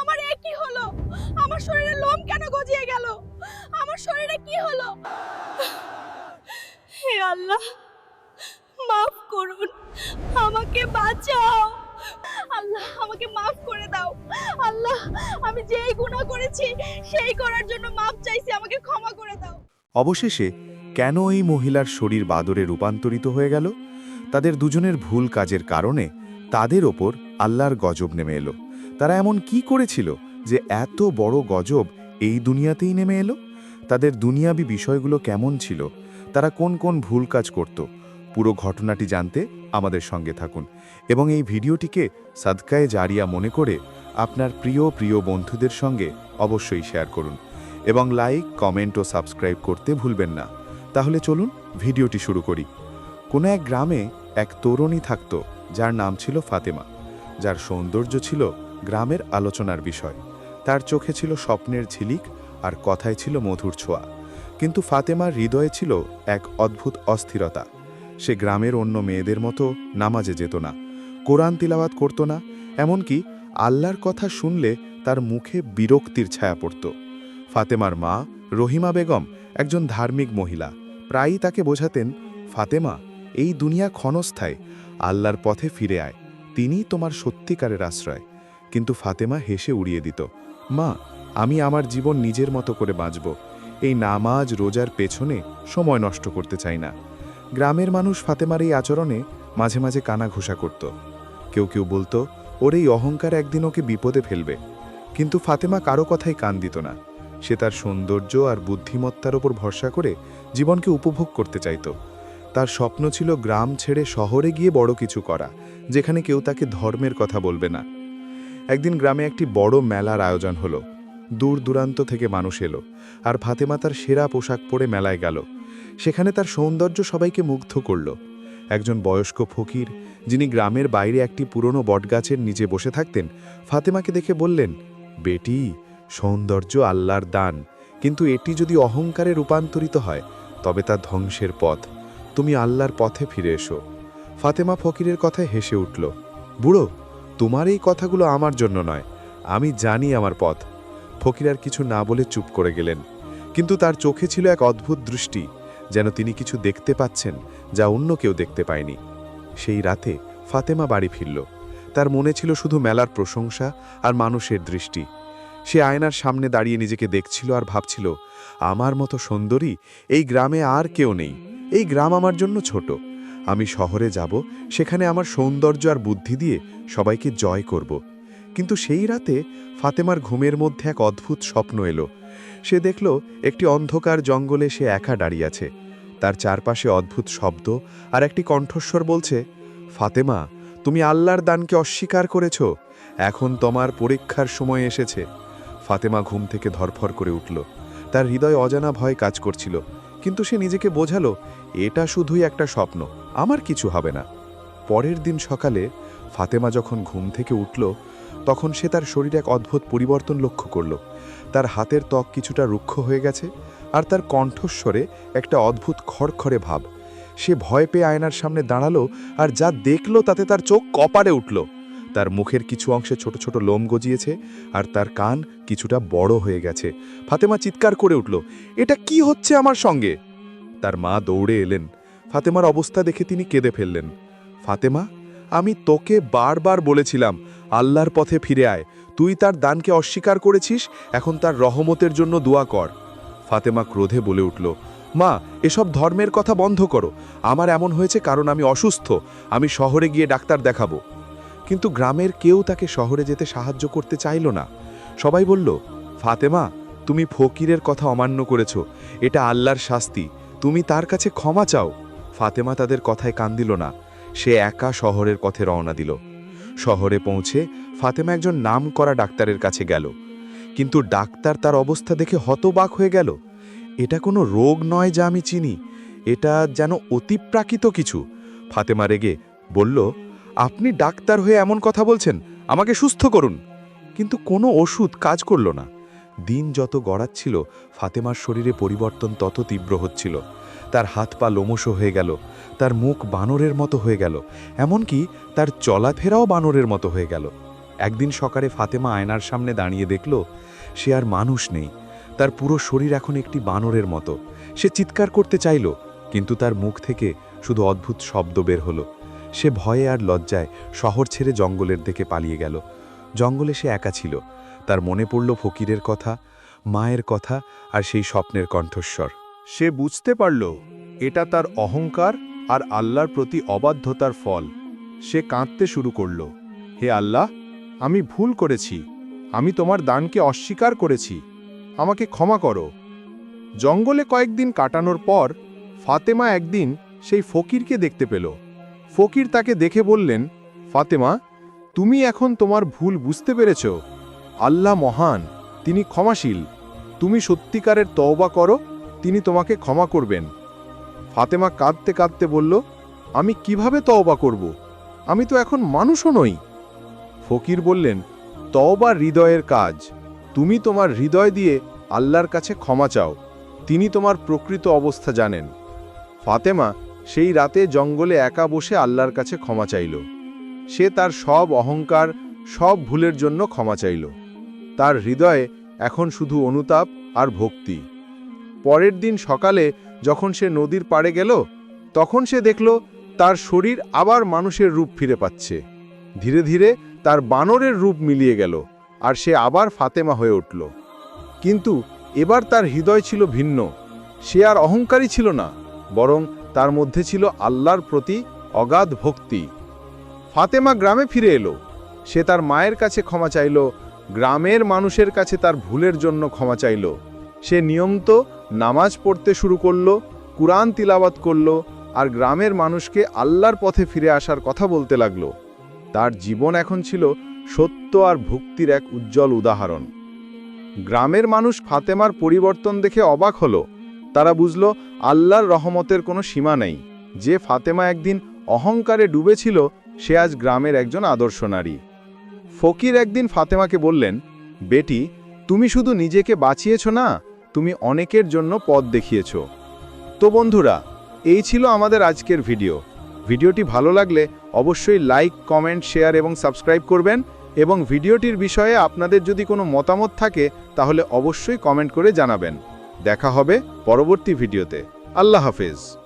আমার এ কি হলো? আমার শরীরে লোম কেন গজিয়ে গেল? আমার শরীরে কি হলো? হে আল্লাহ, মাফ করুন। আমাকে বাঁচাও। আল্লাহ, আমাকে মাফ করে দাও। আল্লাহ, আমি যেই গুনাহ করেছি, সেই করার জন্য মাফ চাইছি। আমাকে ক্ষমা করে দাও। অবশেষে, কেন এই মহিলার শরীর বাদরে রূপান্তরিত হয়ে গেল? তাদের দুজনের ভুল কাজের কারণে তাদের ওপর আল্লাহর গজব নেমে এলো। তারা এমন কি করেছিল যে এত বড় গজব এই দুনিয়াতেই নেমে এলো? তাদের দুনিয়াবি বিষয়গুলো কেমন ছিল? তারা কোন কোন ভুল কাজ করত? পুরো ঘটনাটি জানতে আমাদের সঙ্গে থাকুন এবং এই ভিডিওটিকে সাদকায়ে জারিয়া মনে করে আপনার প্রিয় প্রিয় বন্ধুদের সঙ্গে অবশ্যই শেয়ার করুন এবং লাইক, কমেন্ট ও সাবস্ক্রাইব করতে ভুলবেন না। তাহলে চলুন ভিডিওটি শুরু করি। কোনো এক গ্রামে এক তরুণী থাকত যার নাম ছিল ফাতেমা। যার সৌন্দর্য ছিল গ্রামের আলোচনার বিষয়। তার চোখে ছিল স্বপ্নের ঝিলিক আর কথায় ছিল মধুর ছোঁয়া। কিন্তু ফাতেমার হৃদয়ে ছিল এক অদ্ভুত অস্থিরতা। সে গ্রামের অন্য মেয়েদের মতো নামাজে যেত না, কোরআন তিলাওয়াত করত না, এমনকি আল্লাহর কথা শুনলে তার মুখে বিরক্তির ছায়া পড়ত। ফাতেমার মা রহিমা বেগম একজন ধার্মিক মহিলা। প্রায়ই তাকে বোঝাতেন, ফাতেমা, এই দুনিয়া ক্ষণস্থায়, আল্লাহর পথে ফিরে আয়। তিনিই তোমার সত্যিকারের আশ্রয়। কিন্তু ফাতেমা হেসে উড়িয়ে দিত, মা, আমি আমার জীবন নিজের মতো করে বাঁচব। এই নামাজ রোজার পেছনে সময় নষ্ট করতে চাই না। গ্রামের মানুষ ফাতেমার এই আচরণে মাঝে মাঝে কানা ঘোষা করত। কেউ কেউ বলতো, ওর এই অহংকার একদিন ওকে বিপদে ফেলবে। কিন্তু ফাতেমা কারও কথাই কান দিত না। সে তার সৌন্দর্য আর বুদ্ধিমত্তার ওপর ভরসা করে জীবনকে উপভোগ করতে চাইত। তার স্বপ্ন ছিল গ্রাম ছেড়ে শহরে গিয়ে বড় কিছু করা, যেখানে কেউ তাকে ধর্মের কথা বলবে না। একদিন গ্রামে একটি বড় মেলার আয়োজন হলো। দূর দূরান্ত থেকে মানুষ এলো, আর ফাতেমা তার সেরা পোশাক পরে মেলায় গেল। সেখানে তার সৌন্দর্য সবাইকে মুগ্ধ করল। একজন বয়স্ক ফকির, যিনি গ্রামের বাইরে একটি পুরনো বটগাছের নিচে বসে থাকতেন, ফাতেমাকে দেখে বললেন, বেটি, সৌন্দর্য আল্লাহর দান, কিন্তু এটি যদি অহংকারে রূপান্তরিত হয়, তবে তা ধ্বংসের পথ। তুমি আল্লাহর পথে ফিরে এসো। ফাতেমা ফকিরের কথায় হেসে উঠল, বুড়ো তোমার এই কথাগুলো আমার জন্য নয়। আমি জানি আমার পথ। ফকির আর কিছু না বলে চুপ করে গেলেন। কিন্তু তার চোখে ছিল এক অদ্ভুত দৃষ্টি, যেন তিনি কিছু দেখতে পাচ্ছেন যা অন্য কেউ দেখতে পায়নি। সেই রাতে ফাতেমা বাড়ি ফিরল। তার মনে ছিল শুধু মেলার প্রশংসা আর মানুষের দৃষ্টি। সে আয়নার সামনে দাঁড়িয়ে নিজেকে দেখছিল আর ভাবছিল, আমার মতো সুন্দরী এই গ্রামে আর কেউ নেই। এই গ্রাম আমার জন্য ছোট। আমি শহরে যাব, সেখানে আমার সৌন্দর্য আর বুদ্ধি দিয়ে সবাইকে জয় করব। কিন্তু সেই রাতে ফাতেমার ঘুমের মধ্যে এক অদ্ভুত স্বপ্ন এলো। সে দেখল একটি অন্ধকার জঙ্গলে সে একা দাঁড়িয়ে আছে। তার চারপাশে অদ্ভুত শব্দ আর একটি কণ্ঠস্বর বলছে, ফাতেমা, তুমি আল্লাহর দানকে অস্বীকার করেছ? এখন তোমার পরীক্ষার সময় এসেছে। ফাতেমা ঘুম থেকে ধরফর করে উঠল। তার হৃদয় অজানা ভয় কাজ করছিল, কিন্তু সে নিজেকে বোঝালো, এটা শুধুই একটা স্বপ্ন। আমার কিছু হবে না। পরের দিন সকালে ফাতেমা যখন ঘুম থেকে উঠল, তখন সে তার শরীরে এক অদ্ভুত পরিবর্তন লক্ষ্য করল। তার হাতের ত্বক কিছুটা রুক্ষ হয়ে গেছে আর তার কণ্ঠস্বরে একটা অদ্ভুত খড়খড়ে ভাব। সে ভয় পেয়ে আয়নার সামনে দাঁড়াল আর যা দেখল তাতে তার চোখ কপারে উঠল। তার মুখের কিছু অংশে ছোট ছোট লোম গজিয়েছে আর তার কান কিছুটা বড় হয়ে গেছে। ফাতেমা চিৎকার করে উঠল, এটা কি হচ্ছে আমার সঙ্গে? তার মা দৌড়ে এলেন। ফাতেমার অবস্থা দেখে তিনি কেঁদে ফেললেন। ফাতেমা, আমি তোকে বারবার বলেছিলাম, আল্লাহর পথে ফিরে আয়। তুই তার দানকে অস্বীকার করেছিস, এখন তার রহমতের জন্য দোয়া কর। ফাতেমা ক্রোধে বলে উঠল, মা, এসব ধর্মের কথা বন্ধ করো। আমার এমন হয়েছে কারণ আমি অসুস্থ। আমি শহরে গিয়ে ডাক্তার দেখাবো। কিন্তু গ্রামের কেউ তাকে শহরে যেতে সাহায্য করতে চাইল না। সবাই বলল, ফাতেমা, তুমি ফকিরের কথা অমান্য করেছ। এটা আল্লাহর শাস্তি। তুমি তার কাছে ক্ষমা চাও। ফাতেমা তাদের কথায় কান দিল না। সে একা শহরের পথে রওনা দিল। শহরে পৌঁছে ফাতেমা একজন নাম করা ডাক্তারের কাছে গেল। কিন্তু ডাক্তার তার অবস্থা দেখে হতবাক হয়ে গেল। এটা কোনো রোগ নয় যা আমি চিনি। এটা যেন অতিপ্রাকৃত কিছু। ফাতেমা রেগে বলল, আপনি ডাক্তার হয়ে এমন কথা বলছেন? আমাকে সুস্থ করুন। কিন্তু কোনো ওষুধ কাজ করল না। দিন যত গড়াচ্ছিল, ফাতেমার শরীরে পরিবর্তন তত তীব্র হচ্ছিল। তার হাত পা লোমশ হয়ে গেল, তার মুখ বানরের মতো হয়ে গেল, এমনকি তার চলাফেরাও বানরের মতো হয়ে গেল। একদিন সকালে ফাতেমা আয়নার সামনে দাঁড়িয়ে দেখল, সে আর মানুষ নেই, তার পুরো শরীর এখন একটি বানরের মতো। সে চিৎকার করতে চাইল, কিন্তু তার মুখ থেকে শুধু অদ্ভুত শব্দ বের হলো। সে ভয়ে আর লজ্জায় শহর ছেড়ে জঙ্গলের দিকে পালিয়ে গেল। জঙ্গলে সে একা ছিল, তার মনে পড়ল ফকিরের কথা, মায়ের কথা আর সেই স্বপ্নের কণ্ঠস্বর। সে বুঝতে পারল, এটা তার অহংকার আর আল্লাহর প্রতি অবাধ্যতার ফল। সে কাঁদতে শুরু করল, হে আল্লাহ, আমি ভুল করেছি। আমি তোমার দানকে অস্বীকার করেছি। আমাকে ক্ষমা করো। জঙ্গলে কয়েকদিন কাটানোর পর, ফাতেমা একদিন সেই ফকিরকে দেখতে পেল। ফকির তাকে দেখে বললেন, ফাতেমা, তুমি এখন তোমার ভুল বুঝতে পেরেছ। আল্লাহ মহান, তিনি ক্ষমাশীল। তুমি সত্যিকারের তওবা করো তিনি তোমাকে ক্ষমা করবেন। ফাতেমা কাঁদতে কাঁদতে বলল, আমি কীভাবে তওবা করব? আমি তো এখন মানুষও নই। ফকির বললেন, তওবা হৃদয়ের কাজ। তুমি তোমার হৃদয় দিয়ে আল্লাহর কাছে ক্ষমা চাও। তিনি তোমার প্রকৃত অবস্থা জানেন। ফাতেমা সেই রাতে জঙ্গলে একা বসে আল্লাহর কাছে ক্ষমা চাইল। সে তার সব অহংকার, সব ভুলের জন্য ক্ষমা চাইল। তার হৃদয়ে এখন শুধু অনুতাপ আর ভক্তি। পরের দিন সকালে যখন সে নদীর পাড়ে গেল, তখন সে দেখল তার শরীর আবার মানুষের রূপ ফিরে পাচ্ছে। ধীরে ধীরে তার বানরের রূপ মিলিয়ে গেল আর সে আবার ফাতেমা হয়ে উঠল। কিন্তু এবার তার হৃদয় ছিল ভিন্ন। সে আর অহংকারী ছিল না, বরং তার মধ্যে ছিল আল্লাহর প্রতি অগাধ ভক্তি। ফাতেমা গ্রামে ফিরে এলো। সে তার মায়ের কাছে ক্ষমা চাইল, গ্রামের মানুষের কাছে তার ভুলের জন্য ক্ষমা চাইল। সে নিয়মিত নামাজ পড়তে শুরু করল, কুরআন তিলাবাত করল আর গ্রামের মানুষকে আল্লাহর পথে ফিরে আসার কথা বলতে লাগল। তার জীবন এখন ছিল সত্য আর ভক্তির এক উজ্জ্বল উদাহরণ। গ্রামের মানুষ ফাতেমার পরিবর্তন দেখে অবাক হলো। তারা বুঝল, আল্লাহর রহমতের কোনো সীমা নেই। যে ফাতেমা একদিন অহংকারে ডুবেছিল, সে আজ গ্রামের একজন আদর্শ নারী। ফকির একদিন ফাতেমাকে বললেন, বেটি, তুমি শুধু নিজেকে বাঁচিয়েছ না তুমি অনেকের জন্য পথ দেখিয়েছ। তো বন্ধুরা, এই ছিল আমাদের আজকের ভিডিও। ভিডিওটি ভালো লাগলে অবশ্যই লাইক, কমেন্ট, শেয়ার এবং সাবস্ক্রাইব করবেন এবং ভিডিওটির বিষয়ে আপনাদের যদি কোনো মতামত থাকে, তাহলে অবশ্যই কমেন্ট করে জানাবেন। দেখা হবে পরবর্তী ভিডিওতে। আল্লাহ হাফেজ।